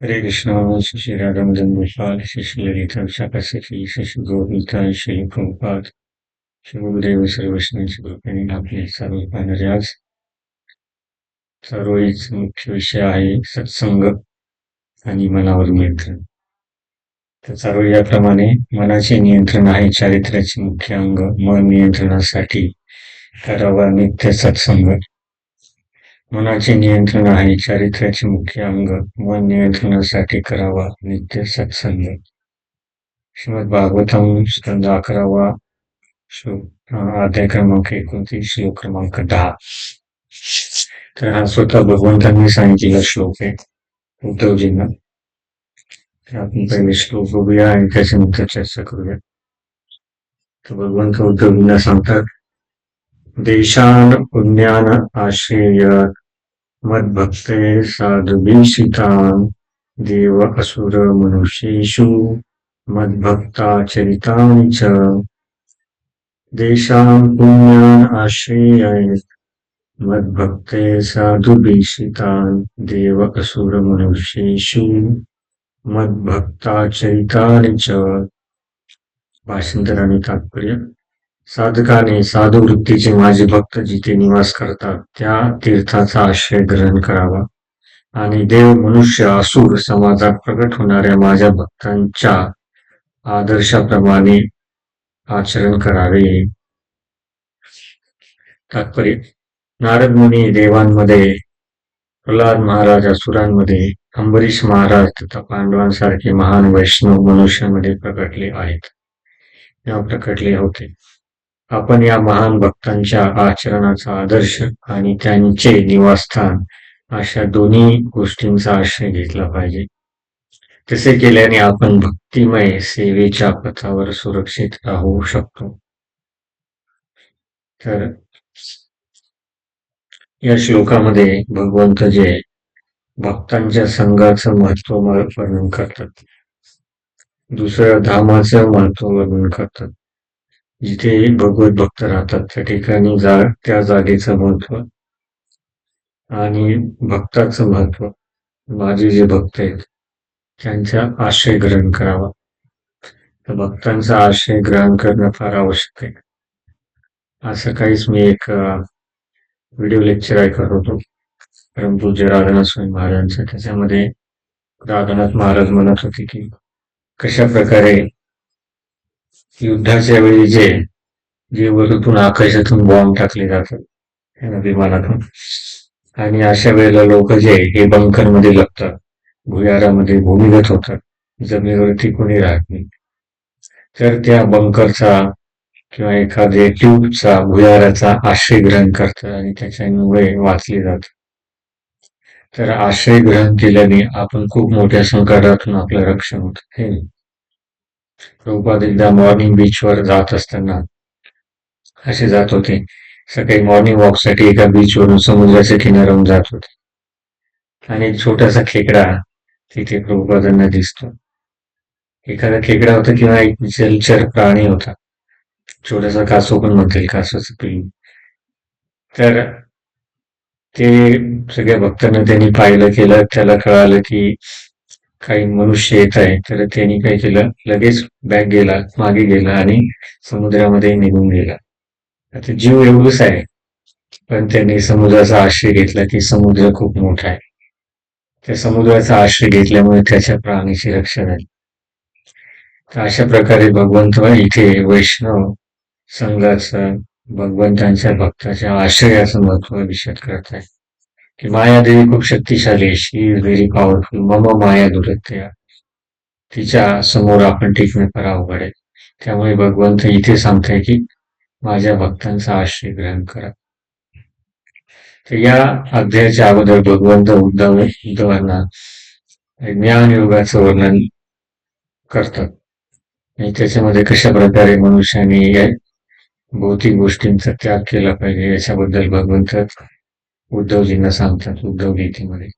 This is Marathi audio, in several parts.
हरे कृष्ण श्री रागम गोपाल श्री श्री ललिता विशाखासाठी श्री श्री गोविता श्री प्रभुपाद श्री गुरुदेव सर्व वैष्णवांच्या कृपेने आपले सर्व पाहणारे आज सर्वच मुख्य विषय आहे सत्संग आणि मनावर नियंत्रण तर सर्व याप्रमाणे मनाचे नियंत्रण आहे चारित्र्याचे मुख्य अंग मन नियंत्रणासाठी करावा नित्य सत्संग मनाचे नियंत्रण आहे चारित्र्याचे मुख्य अंग मन नियंत्रणासाठी करावा नित्य सत्संग. श्रीमद भागवतम स्कंद अकरावा अध्याय क्रमांक एकोणतीस श्लोक क्रमांक दहा. तर हा स्वतः भगवंतांनी सांगितलेला श्लोक आहे उद्धवजींना. तर आपण पहिले श्लोक बघूया आणि त्याच्यानंतर चर्चा करूया. तर भगवंत उद्धवजींना सांगतात देशान पुण्यान आश्रय मद्भक्ते साधुभीषितान् देव असुर मनुष्येषु मद्भक्ताचरितानि च देशान् पुण्यान् आश्रय मद्भक्ते साधुभीषितान् देव असुर मनुष्येषु मद्भक्ताचरितानि च भाषांतर आणि तात्पर्य साधकाने साधू वृत्तीचे माझे भक्त जिथे निवास करतात त्या तीर्थाचा आश्रय ग्रहण करावा. आणि देव मनुष्य असुर समाजात प्रकट होणाऱ्या माझ्या भक्तांच्या आदर्शाप्रमाणे आचरण करावे. तात्पर्य नारद मुनी देवांमध्ये प्रल्हाद महाराज असुरांमध्ये अंबरीश महाराज तथा पांडवांसारखे महान वैष्णव मनुष्यामध्ये प्रकटले आहेत. किंवा प्रकटले होते. आपण या महान भक्तांच्या आचरणाचा आदर्श आणि त्यांचे निवासस्थान अशा दोन्ही गोष्टींचा आश्रय घेतला पाहिजे. तसे केल्याने आपण भक्तिमय सेवेच्या पथावर सुरक्षित राहू शकतो. तर या श्लोकामध्ये भगवंत जे भक्तांच्या संघाचं महत्त्व वर्णन करतात दुसऱ्या धामाचं महत्त्व वर्णन करतात जिथे भगवत भक्त राहतात त्या ठिकाणी जा त्या जागेचं महत्त्व आणि भक्ताचं महत्त्व. माझे जे भक्त आहेत त्यांचा आशय ग्रहण करावा. तर भक्तांचा आशय ग्रहण करणं फार आवश्यक आहे. असं काहीच मी एक व्हिडिओ लेक्चर ऐकत होतो. परमपूज्य राधानाथ स्वामी महाराजांचं. त्याच्यामध्ये राधानाथ महाराज म्हणत होते की कशा प्रकारे युद्धाच्या वेळी जे जे वरतून आकाशातून बॉम्ब टाकले जातात विमानातून आणि अशा वेळेला लोक जे हे बंकरमध्ये लपतात भुयारामध्ये भूमिगत होतात जमिनीवरती कोणी राहत नाही. तर त्या बंकरचा किंवा एखाद्या ट्यूबचा भुयाराचा आश्रय ग्रहण करतात आणि त्याच्यामुळे वाचले जातात. तर आश्रय ग्रहण केल्याने आपण खूप मोठ्या संकटातून आपलं रक्षण होत हे प्रभुपाद एकदा मॉर्निंग बीचवर जात असताना असे जात होते. सकाळी मॉर्निंग वॉकसाठी एका बीचवरून समुद्राच्या किनाऱ्यावरून जात होते. आणि एक छोटासा खेकडा तिथे प्रभुपादांना दिसतो. एखादा खेकडा होता किंवा एक जलचर प्राणी होता. छोटासा कासव पण म्हणतील कासवाचं पिल्लू तर ते सगळ्या भक्तांना त्यांनी पाहिलं केलं त्याला कळालं की काही मनुष्य येत आहे तर त्यांनी काय केलं? लगेच बॅग गेला मागे गेला आणि समुद्रामध्ये निघून गेला. आता जीव एवढंच आहे पण त्यांनी समुद्राचा आश्रय घेतला की समुद्र खूप मोठा आहे. त्या समुद्राचा आश्रय घेतल्यामुळे त्याच्या प्राणीची रक्षा झाली. तर अशा प्रकारे भगवंत इथे वैष्णव संघाचं भगवंतांच्या भक्ताच्या आश्रयाचं महत्त्व विषद करत आहे की मायादेवी खूप शक्तिशाली शी इज व्हेरी पॉवरफुल. मम माया दुरत्या. तिच्या समोर आपण टिकणे फार अवघड आहे त्यामुळे भगवंत इथे सांगतोय की माझ्या भक्तांचा आश्रय ग्रहण करा. तर या अध्यायाच्या अगोदर भगवंत उद्धव उद्धवांना ज्ञान योगाचं वर्णन करतात. आणि त्याच्यामध्ये कशा प्रकारे मनुष्याने या भौतिक गोष्टींचा त्याग केला पाहिजे याच्याबद्दल भगवंत उद्धवजींना सांगतात उद्धव गीतेमध्ये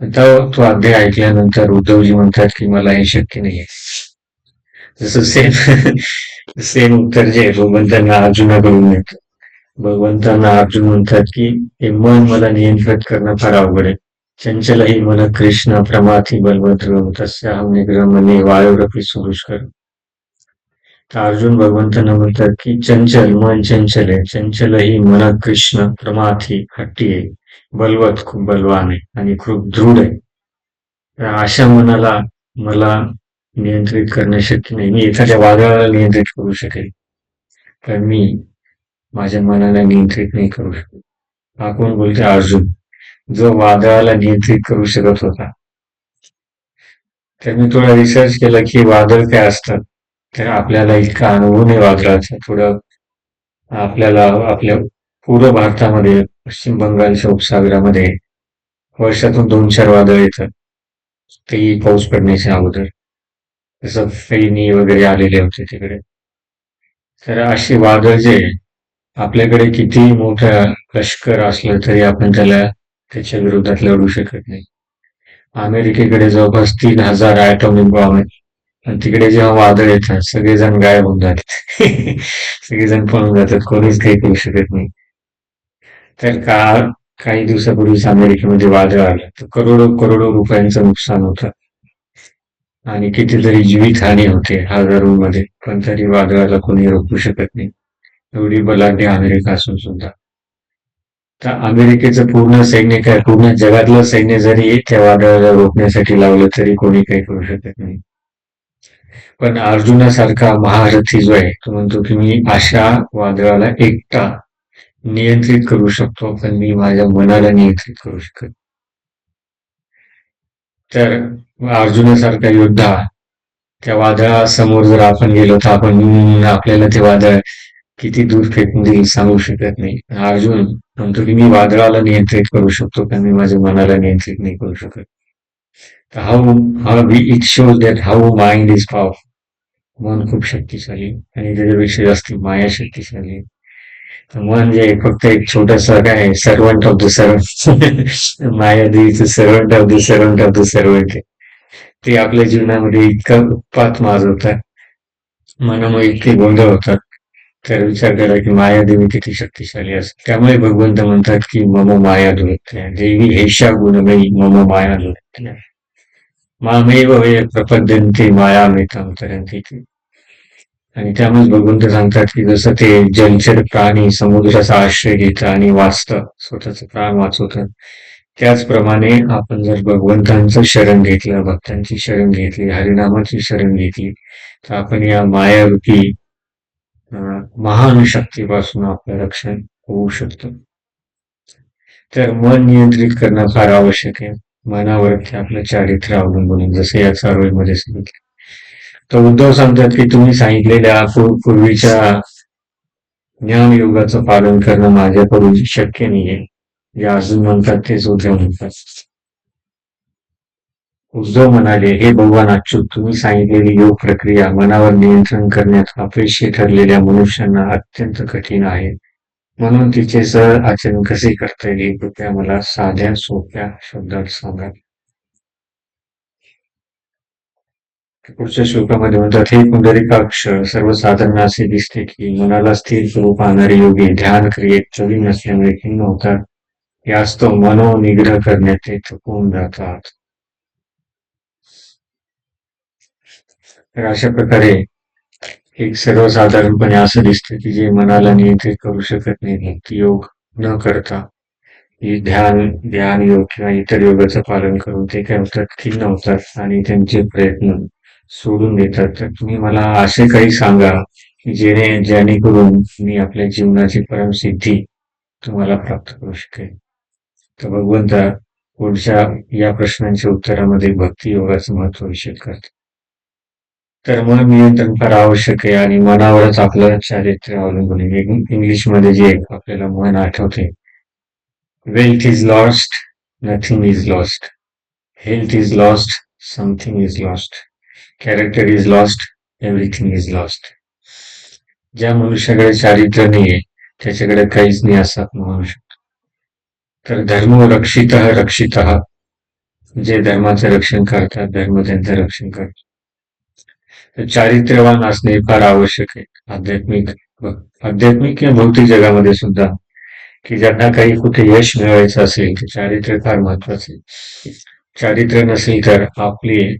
आता तो अध्याय ऐकल्यानंतर उद्धवजी म्हणतात की मला हे शक्य नाहीये. जसं सेम सेम उत्तर जे भगवंतांना अर्जुनाकडून येतं भगवंतांना अर्जुन म्हणतात की हे मन मला नियंत्रित करणं फार अवघड आहे. चंचल ही मन कृष्ण प्रमाथी बलभद्र निग्रह मने वायुरपी सुरुष्कर तर अर्जुन भगवंतांना म्हणतात की चंचल मन चंचल आहे. चंचल ही मन कृष्ण प्रमाथी हट्टी आहे. बलवत खूप बलवान आहे आणि खूप दृढ आहे. तर अशा मनाला मला नियंत्रित करणे शक्य नाही. मी एखाद्या वादळाला नियंत्रित करू शकेल तर मी माझ्या मनाला नियंत्रित नाही करू शकत. हा कोण बोलते अर्जुन. जो वादळाला नियंत्रित करू शकत होता. तर मी थोडा रिसर्च केला की वादळ काय असतात? तर आपल्याला इतका अनुभव नाही वादळाचा थोडं आपल्याला आपल्या पूर्व भारतामध्ये पश्चिम बंगालच्या उपसागरामध्ये वर्षातून दोन चार वादळ येतात. तेही पाऊस पडण्याच्या अगोदर. जसं फेनी वगैरे आलेले होते तिकडे. तर अशी वादळ जे आपल्याकडे किती मोठं लष्कर असलं तरी आपण त्याला त्याच्या विरोधात लढू शकत नाही. अमेरिकेकडे जवळपास तीन हजार ॲटॉमिक बॉम्ब तिकडे जेव्हा वादळ येतात सगळेजण गायब होऊन जातात. सगळेजण पळून जातात. कोणीच काही करू शकत नाही. तर का काही दिवसापूर्वीच अमेरिकेमध्ये वादळ आलं. तर करोडो करोडो रुपयांचं नुकसान होतं. आणि कितीतरी जीवितहानी होते हजारोमध्ये. पण तरी वादळाला कोणी रोखू शकत नाही. एवढी बलाढ्य अमेरिका असून सुद्धा. तर अमेरिकेचं पूर्ण सैन्य काय पूर्ण जगातलं सैन्य जरी त्या वादळाला रोखण्यासाठी लावलं तरी कोणी काही करू शकत नाही. पण अर्जुनासारखा महारथी जो आहे तो म्हणतो की मी अशा वादळाला एकटा नियंत्रित करू शकतो पण मी माझ्या मनाला नियंत्रित करू शकत तर अर्जुनासारखा योद्धा त्या वादळासमोर जर आपण गेलो तर आपण आपल्याला ते वादळ किती दूर फेकून देईल सांगू शकत नाही. अर्जुन म्हणतो की मी वादळाला नियंत्रित करू शकतो पण मी माझ्या मनाला नियंत्रित नाही करू शकत. तर how how it shows that how mind is power मन खूप शक्तिशाली आणि त्याच्यापेक्षा जास्त माया शक्तिशाली. तर मन जे फक्त एक छोटस काय सर्वंट ऑफ द सर्वंट माया देवीचं servant of the servant of the servant ते आपल्या जीवनामध्ये इतकं उत्पात माजवतात. मनामुळे इतके गोंधळ होतात. तर विचार करा की मायादेवी किती शक्तिशाली असते त्यामुळे भगवंत म्हणतात की मम माया दुरत्या देवी हेशा गुणमयी मम माया दुरत्या मामेव वय प्रपद्यंती माया तरंती आणि त्यामुळे भगवंत सांगतात की जसं ते जलचर प्राणी समुद्राचा आश्रय घेतं आणि वाचतं स्वतःच प्राण वाचवतं त्याचप्रमाणे आपण जर भगवंतांचं शरण घेतलं भक्तांची शरण घेतली हरिनामाची शरण घेतली तर आपण या मायारूपी महान शक्तीपासून आपलं रक्षण होऊ शकतं. तर मन नियंत्रित करणं फार आवश्यक आहे. मनावरती आपलं चारित्र्य अवलंबून जसं या सर्वेमध्ये सांगितलं. तर उद्धव सांगतात की तुम्ही सांगितलेल्या पूर्वीच्या ज्ञान योगाचं पालन करणं माझ्याकडून शक्य नाहीये. जे अजून म्हणतात तेच उद्धव म्हणतात. उद्धव म्हणाले हे भगवान अच्युत तुम्ही सांगितलेली योग प्रक्रिया मनावर नियंत्रण करण्यात अपयशी ठरलेल्या मनुष्यांना अत्यंत कठीण आहे. म्हणून तिचे सह आचरण कसे करता येईल, कृपया मला साध्या, सोप्या शब्दात सांगा. पुढच्या श्लोकामध्ये म्हणतात, हे पुंडरिकाक्ष सर्वसाधारण असे दिसते की मनाला स्थिर करू पाहणारे योगी ध्यान क्रियेत चवी नसल्यामुळे खिन्न होतात. यास तो मनोनिग्रह करण्यात ते थकून जातात. तर अशा प्रकारे एक सर्वसाधारणपणे असं दिसतं की जे मनाला नियंत्रित करू शकत नाही योग न करता ध्यान ध्यान योग किंवा इतर योगाचं पालन करून ते काय होतात? खिन्न होतात आणि त्यांचे प्रयत्न सोडून देतात. तर तुम्ही मला असे काही सांगा की जेणे जेणेकरून मी आपल्या जीवनाची परमसिद्धी तुम्हाला प्राप्त करू शकेल तर भगवंता पुढच्या या प्रश्नांच्या उत्तरामध्ये भक्ती योगाचं महत्त्व विषय करते तर मन नियंत्रण फार आवश्यक आहे आणि मनावरच आपलं चारित्र्य अवलंबून आहे. इंग्लिशमध्ये जे एक आपल्याला म्हण आठवते wealth is lost nothing is lost health is lost something is lost character is lost everything is lost ज्या मनुष्याकडे चारित्र्य नाहीये त्याच्याकडे काहीच नाही असं आपण म्हणू शकतो. तर धर्म रक्षित रक्षित जे धर्माचं रक्षण करतात धर्म त्यांचं रक्षण करतात. चारित्र्यवान असणे फार आवश्यक आहे. आध्यात्मिक आध्यात्मिक किंवा भौतिक जगामध्ये सुद्धा की ज्यांना काही कुठे यश मिळवायचं असेल तर चारित्र्य फार महत्त्वाचे चारित्र्य नसेल तर आपली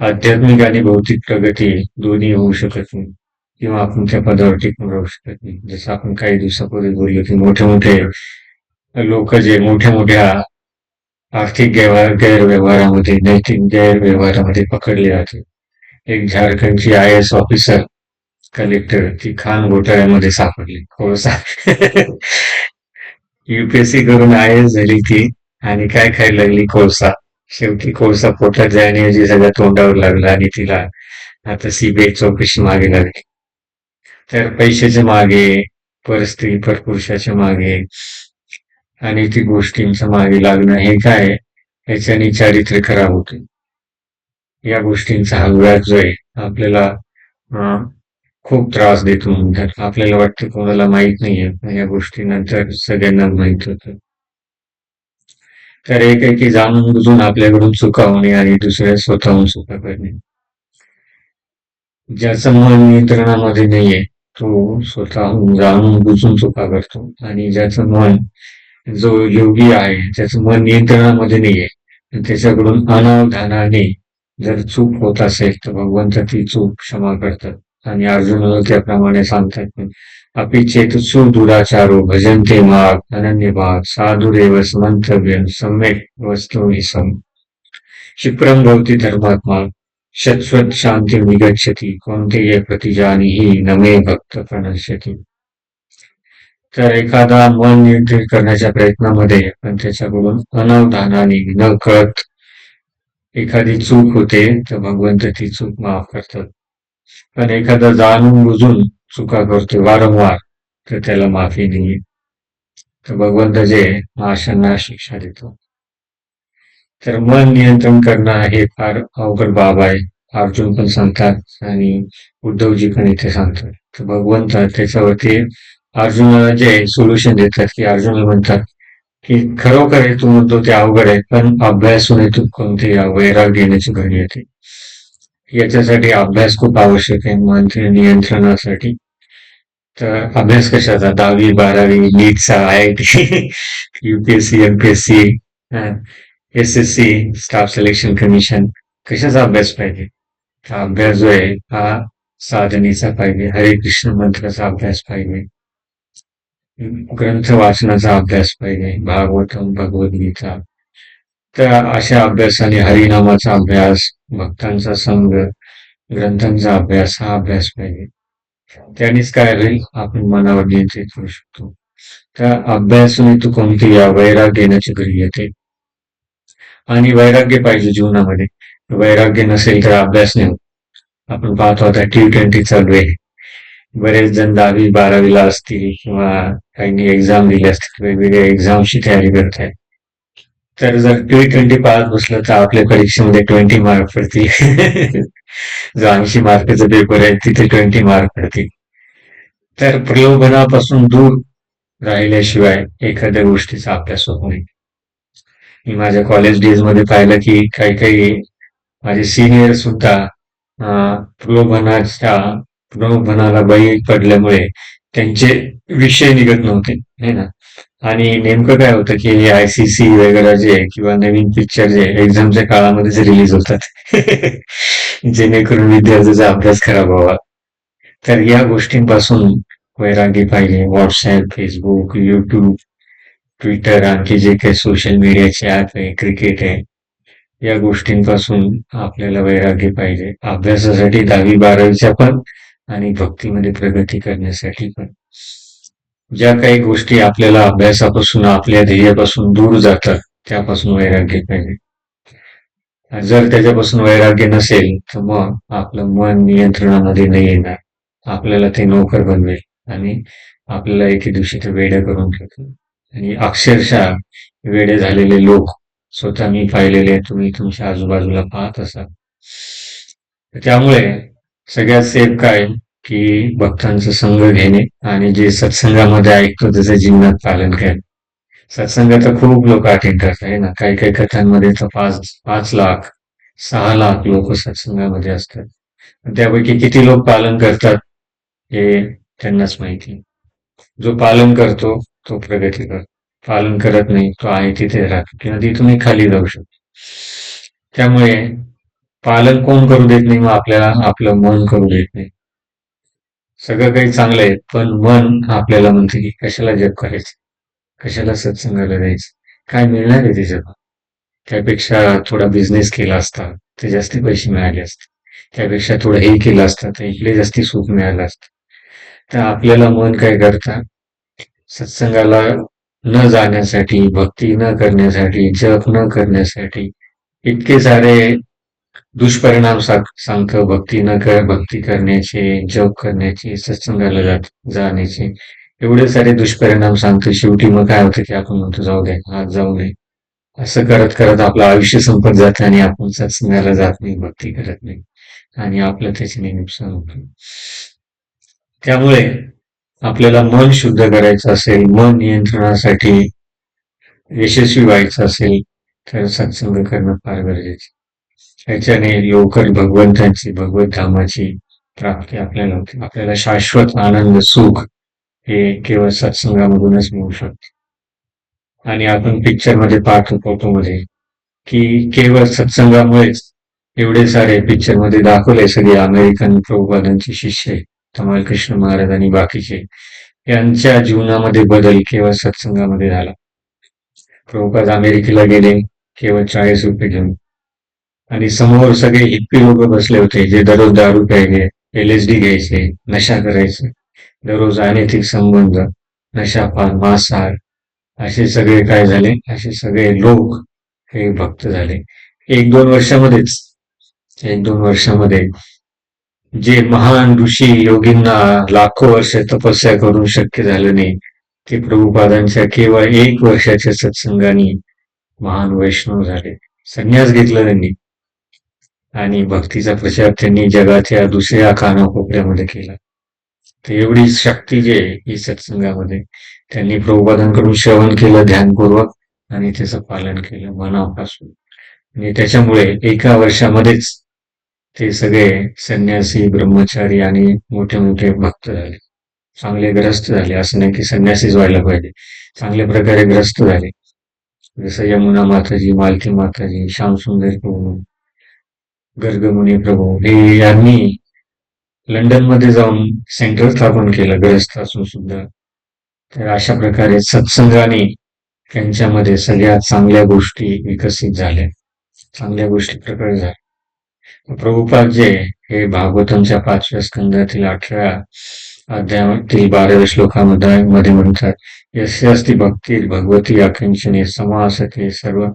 आध्यात्मिक आणि भौतिक प्रगती दोन्ही होऊ शकत नाही. किंवा आपण त्या पदावर टिकून राहू शकत नाही. जसं आपण काही दिवसापूर्वी बोललो की मोठे मोठे लोक जे मोठ्या मोठ्या आर्थिक गैरव्यवहारामध्ये नैतिक गैरव्यवहारामध्ये पकडले जाते एक झारखंडची आय एस ऑफिसर कलेक्टर ती खान घोटाळ्यामध्ये सापडली. हो कोळसा युपीएससी करून आय एस झाली ती आणि काय खायला लागली? कोळसा. शेवटी कोळसा पोटात जाण्याऐवजी सगळ्या तोंडावर लागला आणि तिला आता सीबीआय चौकशी मागे लागली. तर पैशाच्या मागे परस्त्री परपुरुषाच्या मागे आणि ती गोष्टींच्या मागे लागणं हे काय? याच्याने चारित्र्य खराब होते. या गोष्टींचा हलव्यात जो आहे आपल्याला खूप त्रास देतो म्हणतात. आपल्याला वाटतं कोणाला माहीत नाहीये या गोष्टी नंतर सगळ्यांना माहीत होतं. तर एक आहे की जाणून बुजून आपल्याकडून चुका होणे आणि दुसऱ्या स्वतःहून चुका करणे. ज्याचं मन नियंत्रणामध्ये नाहीये तो स्वतःहून जाणून बुजून चुका करतो. आणि ज्याचं मन जो योगी आहे ज्याचं मन नियंत्रणामध्ये नाहीये त्याच्याकडून अनावधानाने जर चूक होत असेल तर भगवंत ती चूक क्षमा करतात. आणि अर्जुनाला त्याप्रमाणे सांगतात अपि चेतसु दुराचारो भजन्ते माग अनन्य भाग साधुरेव मंतव्य सम्यक वस्तु सम क्षिप्रम भवती धर्मात्मा शश्वत शांती निगच्छती कोणते प्रतिजानीही नमे भक्त प्रणश्यती। तर एखादा मन नियंत्रित करण्याच्या प्रयत्नामध्ये पण त्याच्याकडून अनवधानाने न कळत एखादी चूक होते तर भगवंत ती चूक माफ करतात. पण एखादा जाणून बुजून चुका करतो वारंवार तर त्याला माफी नाही तर भगवंत जे माशांना शिक्षा देतो. तर मन नियंत्रण करणं हे फार अवघड बाब आहे. अर्जुन पण सांगतात आणि उद्धवजी पण इथे सांगतात. तर भगवंत त्याच्यावरती अर्जुनाला जे सोल्युशन देतात की अर्जुन म्हणतात की खरोखर हे तू म्हणतो ते अवघड आहे पण अभ्यासून तू कोणते वैराग घेण्याची घडी येते. याच्यासाठी अभ्यास खूप आवश्यक आहे मानसिक नियंत्रणासाठी. तर अभ्यास कशाचा? दहावी बारावी नीटचा I I T UPSC MPSC S S C staff selection commission कशाचा अभ्यास पाहिजे? हा अभ्यास जो आहे हा साधनेचा पाहिजे हरे कृष्ण मंत्राचा अभ्यास पाहिजे. ग्रंथ वाचनाचा अभ्यास पाहिजे भागवतम भगवद्गीता. तर अशा अभ्यासाने हरिनामाचा अभ्यास भक्तांचा संघ ग्रंथांचा अभ्यास हा अभ्यास पाहिजे त्यानेच काय होईल? आपण मनावर नियंत्रित करू शकतो. त्या अभ्यास तू कोणती या वैराग्य येण्याची घरी येते? आणि वैराग्य पाहिजे जीवनामध्ये. वैराग्य नसेल तर अभ्यास नाही आपण पाहतो आता टी ट्वेंटी चालू आहे. बरेच जण दहावी बारावीला असतील किंवा काही एक्झाम दिली असतील वेगवेगळ्या एक्झामची तयारी करतायत तर जर टी ट्वेंटी पास बसलं तर आपल्या परीक्षेमध्ये ट्वेंटी मार्क पडतील. जो ऐंशी मार्काचा पेपर आहे तिथे ट्वेंटी मार्क पडतील. तर प्रलोभनापासून दूर राहिल्याशिवाय एखाद्या गोष्टीचा अभ्यास होत नाही. मी माझ्या कॉलेज डेजमध्ये पाहिलं की काही काही माझे सिनियर सुद्धा प्रलोभनाच्या प्रलोभनाला बळी पडल्यामुळे त्यांचे विषय निघत नव्हते है ना? आणि नेमकं काय होतं की हे आय सी सी वगैरे जे किंवा नवीन पिक्चर जे एक्झामच्या काळामध्येच रिलीज होतात जेणेकरून विद्यार्थ्याचा अभ्यास खराब व्हावा. तर या गोष्टींपासून वैरागी पाहिजे व्हॉट्सअप फेसबुक युट्यूब ट्विटर आणखी जे काही सोशल मीडियाचे ऍप आहे क्रिकेट आहे या गोष्टींपासून आपल्याला वैराग्य पाहिजे. अभ्यासासाठी दहावी बारावीच्या पण आणि भक्तीमध्ये प्रगती करण्यासाठी पण. ज्या काही गोष्टी आपल्याला अभ्यासापासून आपल्या ध्येयापासून दूर जातात त्यापासून वैराग्य पाहिजे. जर त्याच्यापासून वैराग्य नसेल तर मग आपलं मन नियंत्रणामध्ये नाही येणार. आपल्याला ते नोकर बनवेल आणि आपल्याला एके दिवशी ते वेड्या करून घेतो आणि अक्षरशः वेडे झालेले लोक स्वतः मी पाहिलेले तुम्ही तुमच्या आजूबाजूला पाहत असाल. त्यामुळे सगळ्यात सेफ काय? की भक्तांचा संघ घेणे आणि जे सत्संगामध्ये ऐकतो त्याचं जीवनात पालन करणे. सत्संग तर खूप लोक अटेंड करतात आहे ना? काही काही कथांमध्ये तर पाच पाच लाख सहा लाख लोक सत्संगामध्ये असतात. त्यापैकी किती लोक पालन करतात हे त्यांनाच माहिती. जो पालन करतो तो प्रगती करतो. पालन करत नाही तो आहे तिथे राहतो. किंवा तिथूनही खाली जाऊ शकतो. त्यामुळे पालन कोण करू देत नाही मग आपल्याला आपलं मन करू देत नाही. सगळं काही चांगलं आहे पण मन आपल्याला म्हणते की कशाला जग करायचं? कशाला सत्संगाला जायचं? काय मिळणार आहे त्याच्यात त्यापेक्षा थोडा बिझनेस केला असता ते जास्ती पैसे मिळाले असते. त्यापेक्षा थोडं हे केलं असतं तर इकडे जास्ती सुख मिळालं असतं. तर आपल्याला मन काय करता? सत्संगाला न जाण्यासाठी भक्ती न करण्यासाठी जप न करण्यासाठी इतके सारे दुष्परिणाम सांगतं भक्ती न कर भक्ती करण्याचे जप करण्याचे सत्संगाला जात जाण्याचे एवढे सारे दुष्परिणाम सांगतो. शेवटी मग काय होतं की आपण म्हणतो जाऊ दे आज जाऊ नये. असं करत करत आपलं आयुष्य संपत जातं आणि आपण सत्संगाला जात नाही भक्ती करत नाही. आणि आपलं त्याच्याने नुकसान होतं. त्यामुळे आपल्याला मन शुद्ध करायचं असेल मन नियंत्रणासाठी यशस्वी व्हायचं असेल तर सत्संग करणं फार गरजेचं त्याच्याने लवकर भगवंतांची भगवत धामाची प्राप्ती आपल्याला होते. आपल्याला शाश्वत आनंद सुख हे केवळ सत्संगामधूनच मिळू शकते. आणि आपण पिक्चरमध्ये पाहतो फोटोमध्ये की केवळ सत्संगामुळेच एवढे सारे पिक्चरमध्ये दाखवले सगळे अमेरिकन प्रभुपादांचे शिष्य तमाल कृष्ण महाराज आणि बाकीचे यांच्या जीवनामध्ये बदल केवळ सत्संगामध्ये झाला. प्रभुपाद अमेरिकेला गेले केवळ चाळीस रुपये घेऊन. आणि समोर सगळे हिप्पी लोक बसले होते जे दररोज दारू प्यायचे एल एस डी घ्यायचे नशा करायचे. दररोज अनैतिक संबंध नशापान मांसाहार. असे सगळे काय झाले? असे सगळे लोक हे भक्त झाले. एक दोन वर्षामध्येच एक दोन वर्षामध्ये जे महान ऋषी योगींना लाखो वर्ष तपस्या करून शक्य झालं नाही ते प्रभुपादांच्या केवळ एक वर्षाच्या सत्संगाने महान वैष्णव झाले. संन्यास घेतला त्यांनी. आणि भक्तीचा प्रचार त्यांनी जगाच्या दुसऱ्या कानाकोपऱ्यामध्ये केला. तर एवढी शक्ती जे ही सत्संगामध्ये त्यांनी प्रभुपादांकडून श्रवण केलं ध्यानपूर्वक आणि त्याचं पालन केलं मनापासून. आणि त्याच्यामुळे एका वर्षामध्येच ते सगळे संन्यासी ब्रह्मचारी आणि मोठे मोठे भक्त झाले. चांगले ग्रस्त झाले. असं नाही की संन्यासीच व्हायला पाहिजे. चांगल्या प्रकारे ग्रस्त झाले. जसं यमुना माताजी मालकी माताजी श्यामसुंदर प्रभू गर्गमुनी प्रभू. हे यांनी लंडनमध्ये जाऊन सेंटर स्थापन केलं ग्रस्त असून सुद्धा. तर अशा प्रकारे सत्संगाने त्यांच्यामध्ये सगळ्या चांगल्या गोष्टी विकसित झाल्या. चांगल्या गोष्टी प्रकट झाल्या. प्रभुपाद जे हे भागवतांच्या पाचव्या स्कंदातील अठरा अध्यायातील बाराव्या श्लोकामध्ये मध्ये म्हणतात यस्य अस्ति भक्ती भगवती आकांक्षणे समासते सर्व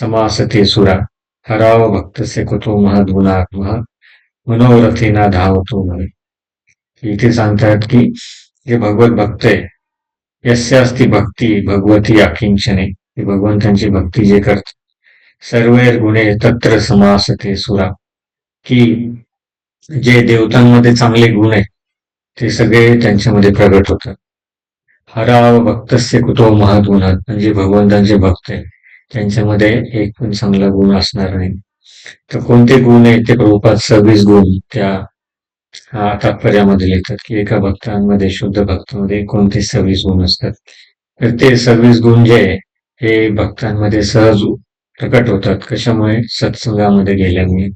समासते सुरा. हराव भक्तसे कुतो महद्गुणात्म मनोरथेना धावतो म्हणे इथे सांगतात की जे भगवत भक्त आहे यस्य असती भक्ती भगवती अकिंचने भगवंतांची भक्ती जे करतात सर्व गुणे तत्र समास ते सुरा। की जे देवतांमध्ये चांगले गुण आहेत ते सगळे त्यांच्यामध्ये प्रगट होतात। हराव भक्तस्य कुतो महद्गुणात म्हणजे भगवंतांचे भक्त आहे। त्यांच्यामध्ये एक पण चांगला गुण असणार नाही. तर कोणते गुण आहेत? ते प्रभुपात सव्वीस गुण त्या तात्पर्यामध्ये लिहितात की एका भक्तांमध्ये शुद्ध भक्तांमध्ये कोणते सव्वीस गुण असतात? तर ते सव्वीस गुण जे हे भक्तांमध्ये सहज प्रकट होतात. कशामुळे? सत्संगामध्ये गेल्यामुळे.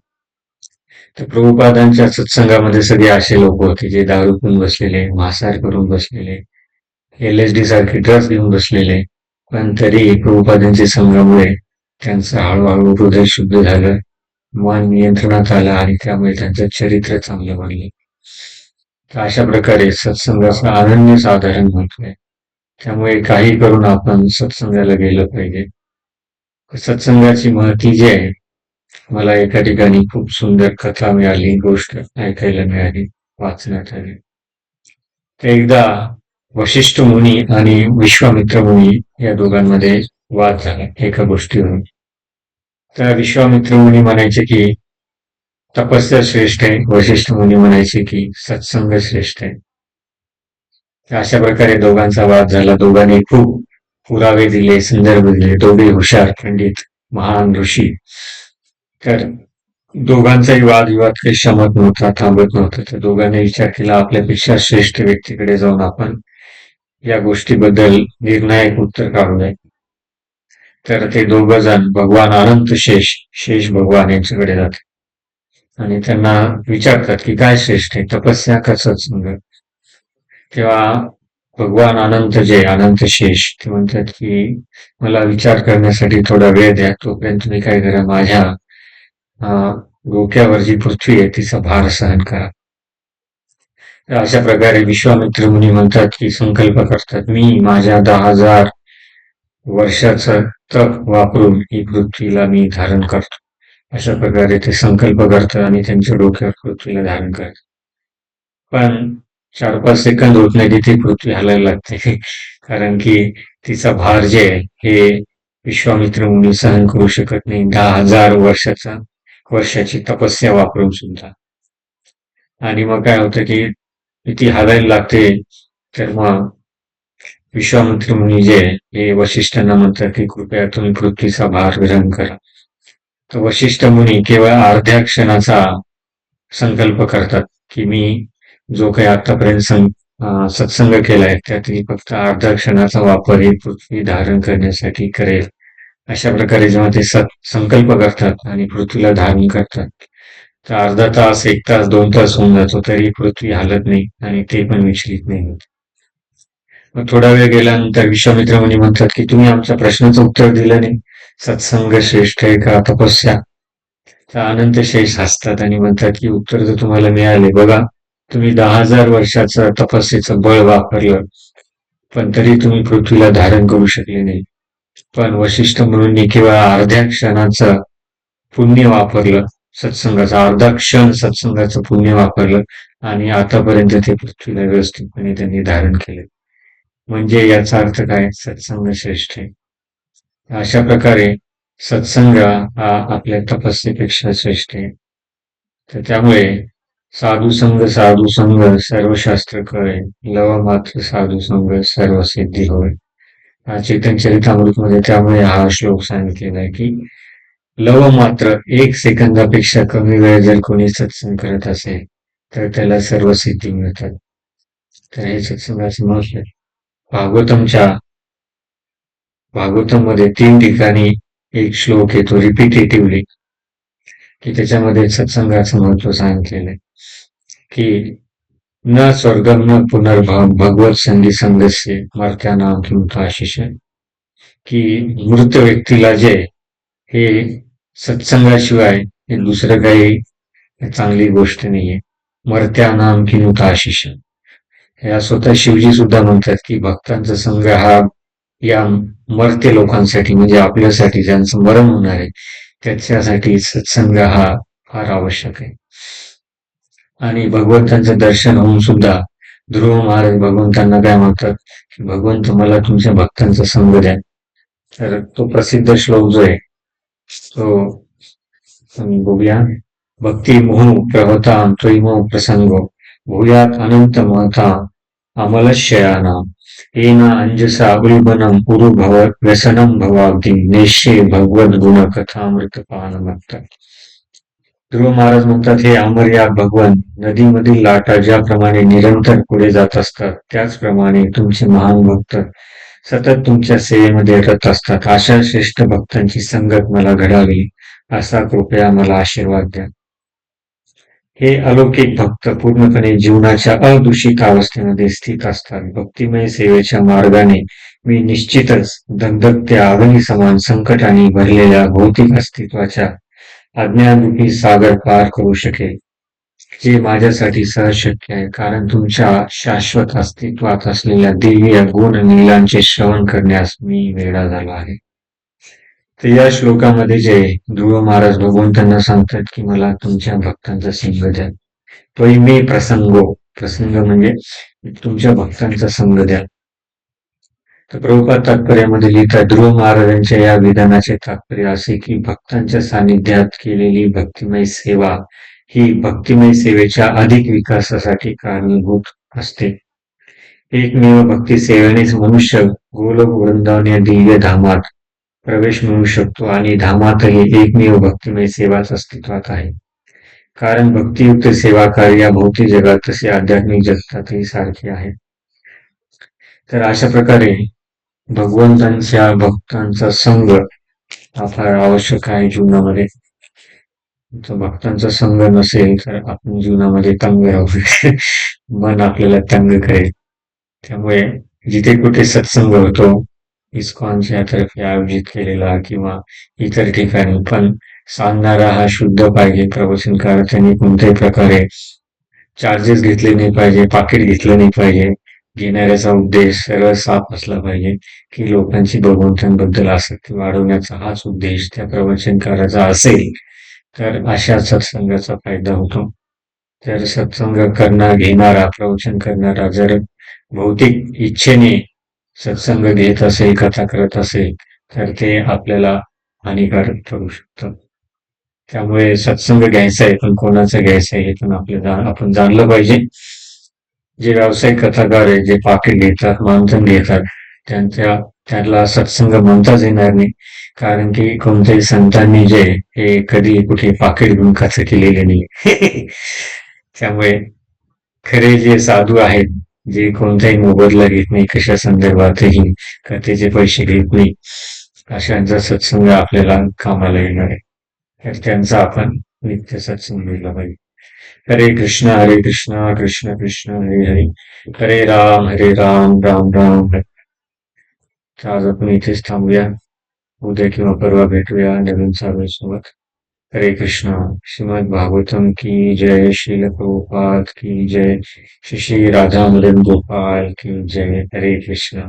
तर प्रभुपादांच्या सत्संगामध्ये सगळे असे लोक होते जे दारू पिऊन बसलेले मांसाहार करून बसलेले एल एस डी सारखे ड्रग्स घेऊन बसलेले. पण तरी प्रभुपादांच्या संघामुळे त्यांचं हळूहळू हृदय शुद्ध झालं. मन नियंत्रणात आलं आणि त्यामुळे त्यांचं चरित्र चांगलं बनले. तर अशा प्रकारे सत्संगाचं अनन्य साधारण महत्त्व आहे त्यामुळे काही करून आपण सत्संगाला गेलं पाहिजे. सत्संगाची महती जी आहे मला एका ठिकाणी खूप सुंदर कथा मिळाली गोष्ट ऐकायला मिळाली वाचण्यात आली. एकदा वशिष्ठ मुनी आणि विश्वामित्र मुनी या दोघांमध्ये वाद झाला एका गोष्टीवरून. तर विश्वामित्र मुनी म्हणायचे की तपस्या श्रेष्ठ आहे वशिष्ठ मुनी म्हणायचे की सत्संग श्रेष्ठ आहे. अशा प्रकारे दोघांचा वाद झाला. दोघांनी खूप पुरावे दिले संदर्भ दिले. दोघे हुशार पंडित महान ऋषी. तर दोघांचाही वादविवाद काही शमत नव्हता थांबत नव्हता. तर दोघांनी विचार केला आपल्यापेक्षा श्रेष्ठ व्यक्तीकडे जाऊन आपण या गोष्टीबद्दल निर्णायक उत्तर काढू नये. तर ते दोघ जण भगवान अनंत शेष शेष भगवान यांच्याकडे जाते आणि त्यांना विचारतात की काय श्रेष्ठ आहे? तपस्या का सत्संग तेव्हा भगवान अनंत जे अनंत शेष ते म्हणतात की मला विचार करण्यासाठी थोडा वेळ द्या. तोपर्यंत तुम्ही काय करा? माझ्या डोक्यावर जी पृथ्वी आहे तिचा भार सहन करा. अशा प्रकारे विश्वामित्र मुनी म्हणतात की संकल्प करतात मी माझ्या दहा हजार वर्षाचा तप वापरून ही पृथ्वीला मी धारण करतो. अशा प्रकारे ते संकल्प करतात आणि त्यांच्या डोक्यावर पृथ्वीला धारण करतात. पण चार पाच सेकंद होत नाही ती पृथ्वी हलायला लागते. कारण की तिचा भार जे आहे हे विश्वामित्र मुनी सहन करू शकत नाही. दहा हजार वर्षाचा वर्षाची तपस्या वापरून सुद्धा. आणि मग काय होतं की ती हालायला लागते तर मग विश्वामित्र मुनी जे हे वशिष्ठांना म्हणतात की कृपया तुम्ही पृथ्वीचा भार ग्रहण करा। तर वशिष्ठ मुनी केवळ अर्ध्या क्षणाचा संकल्प करतात की मी जो काही आतापर्यंत सत्संग केलाय त्यातील फक्त अर्धा क्षणाचा वापर ही पृथ्वी धारण करण्यासाठी करेल. अशा प्रकारे जेव्हा ते सत संकल्प करतात आणि पृथ्वीला धारण करतात तर अर्धा तास एक तास दोन तास होऊन जातो तरी पृथ्वी हालत नाही आणि ते पण विचलित नाही होत. मग थोडा वेळ गेल्यानंतर विश्वामित्र म्हणजे म्हणतात की तुम्ही आमच्या प्रश्नाचं उत्तर दिलं नाही. सत्संग श्रेष्ठ आहे का? तपस्या. तर अनंत शेष हसतात आणि म्हणतात की उत्तर जर तुम्हाला मिळाले बघा तुम्ही दहा हजार वर्षाचं तपस्येचं बळ वापरलं पण तरी तुम्ही पृथ्वीला धारण करू शकले नाही. पण वशिष्ठ म्हणून केवळ अर्ध्या क्षणाचं पुण्य वापरलं सत्संगाचा अर्धा क्षण सत्संगाचं पुण्य वापरलं आणि आतापर्यंत ते पृथ्वीला व्यवस्थितपणे त्यांनी धारण केले. म्हणजे याचा अर्थ काय? सत्संग श्रेष्ठ आहे. अशा प्रकारे सत्संग हा आपल्या तपस्येपेक्षा श्रेष्ठ आहे. तर त्यामुळे साधू संघ साधू संघ सर्व शास्त्र कळे लव मात्र साधू संघ सर्व सिद्धी होय. हा चेतन अमृतमध्ये त्यामुळे हा श्लोक सांगितलेला आहे की लव मात्र एक सेकंदापेक्षा कमी वेळ जर कोणी सत्संग करत असेल तर त्याला सर्व सिद्धी मिळतात. तर हे सत्संगाचे महत्त्व भागवतमच्या भागवतममध्ये तीन ठिकाणी एक श्लोक येतो रिपीटेटिव्हली की त्याच्यामध्ये सत्संगाचं महत्त्व सांगितलेलं आहे की न स्वर्गम न पुनर्भाव भगवत संधी संघस्य नाम किंवा आशिष. की मृत व्यक्तीला जे हे सत्संगाशिवाय हे दुसरं काही चांगली गोष्ट नाहीये. मर्त्या नाम किंवा आशिष. या स्वतः शिवजी सुद्धा म्हणतात की भक्तांचा संघ हा या मरते लोकांसाठी म्हणजे आपल्यासाठी ज्यांचं मरण होणार आहे त्याच्यासाठी सत्संग हा फार आवश्यक आहे. आणि भगवंतांचं दर्शन होऊन सुद्धा ध्रुव महाराज भगवंतांना काय म्हणतात की भगवंत मला तुमच्या भक्तांचा संग द्या. तर तो प्रसिद्ध श्लोक जो आहे तो बघूया भक्ती मोह प्रवता त्वयमो प्रसंग भूयात अनंत माता अमलशयाना येना अंजसा उल्बनम उरु भव व्यसनम भवाग्दी नेशे भगवत गुण कथामृत पान म्हणतात ध्रुव महाराज म्हणतात हे अमर्या भगवन नदीमधील लाटा ज्याप्रमाणे निरंतर पुढे जात असतात त्याचप्रमाणे तुमचे महान भक्त सतत तुमच्या सेवेमध्ये रत असतात. अशा श्रेष्ठ भक्तांची संगत मला घडावी असा कृपया मला आशीर्वाद द्या. हे अलौकिक भक्त पूर्णपणे जीवनाच्या अदूषित अवस्थेमध्ये स्थित असतात. भक्तिमय सेवेच्या मार्गाने मी निश्चितच दगदगत्या अग्नी समान संकटाने भरलेल्या भौतिक अस्तित्वाच्या अज्ञानरूपी सागर पार करू शकेल जे माझ्यासाठी सहज शक्य आहे कारण तुमच्या शाश्वत अस्तित्वात असलेल्या दिव्य गुण नीलांचे श्रवण करण्यास मी वेळा झालो आहे. तर या श्लोकामध्ये जे ध्रुव महाराज भगवंतांना सांगतात की मला तुमच्या भक्तांचा संघ द्या. तोही मी प्रसंगो प्रसंग म्हणजे तुमच्या भक्तांचा संघ द्या. तर प्रभुपाद तात्पर्यामध्ये लिहितात ध्रुव महाराजांच्या या विधानाचे तात्पर्य असे की भक्तांच्या सानिध्यात केलेली भक्तिमय सेवा ही भक्तिमय सेवेच्या अधिक विकासासाठी कारणीभूत असते. एकमेव भक्ती सेवेनेच मनुष्य गोलोक वृंदावन या दिव्य धामात प्रवेश मिळू शकतो आणि धामातही एकमेव भक्तिमय सेवाच अस्तित्वात आहे. कारण भक्तियुक्त सेवा कार्य भौतिक जगात तसे आध्यात्मिक जगतातही सारखे आहे. तर अशा प्रकारे भगवंतांच्या भक्तांचा संघ हा फार आवश्यक आहे जीवनामध्ये. भक्तांचा संघ नसेल तर आपण जीवनामध्ये तंग राहू मन आपल्याला तंग करेल. त्यामुळे जिथे कुठे सत्संग होतो इस्कॉनच्या तर्फे आयोजित केलेला किंवा इतर ठिकाणी पण सांगणारा हा शुद्ध पाहिजे प्रवचनकार त्यांनी कोणत्याही प्रकारे चार्जेस घेतले नाही पाहिजे पाकिट घेतलं नाही पाहिजे. घेणाऱ्याचा उद्देश सरळ साफ असला पाहिजे की लोकांची भगवंतांबद्दल आसक्ती वाढवण्याचा हाच उद्देश त्या प्रवचनकाराचा असेल. तर अशा सत्संगाचा फायदा होतो. तर सत्संग करणार घेणारा प्रवचन करणारा जर भौतिक इच्छेने सत्संग घेत असेल कथा करत असेल तर ते आपल्याला हानिकारक ठरू शकतं. त्यामुळे सत्संग घ्यायचा आहे पण कोणाचा घ्यायचं आहे हे पण आपल्याला आपण जाणलं पाहिजे. जे व्यावसायिक कथाकार आहे जे पाकिट घेतात मानधन घेतात त्यांच्या त्याला सत्संग म्हणताच येणार नाही. कारण की कोणत्याही संतांनी जे हे कधी कुठे पाकिट घेऊन खर्च केलेले नाही. त्यामुळे खरे जे साधू आहेत जे कोणताही मोबदला घेत नाही कशा संदर्भातही कथेचे पैसे घेत नाही अशांचा सत्संग आपल्याला कामाला येणार आहे. तर त्यांचा आपण नित्य सत्संग घेतला पाहिजे. हरे कृष्ण हरे कृष्ण कृष्ण कृष्ण हरे हरे. हरे राम हरे राम राम राम हरे आज आपण इथेच थांबूया. उद्या किंवा परवा भेटूया नवीन चालू सोबत हरे कृष्ण. श्रीमद भागवतम की जय श्रील प्रभुपाद की जय. श्री श्री राधा मदन गोपाल की जय. हरे कृष्ण.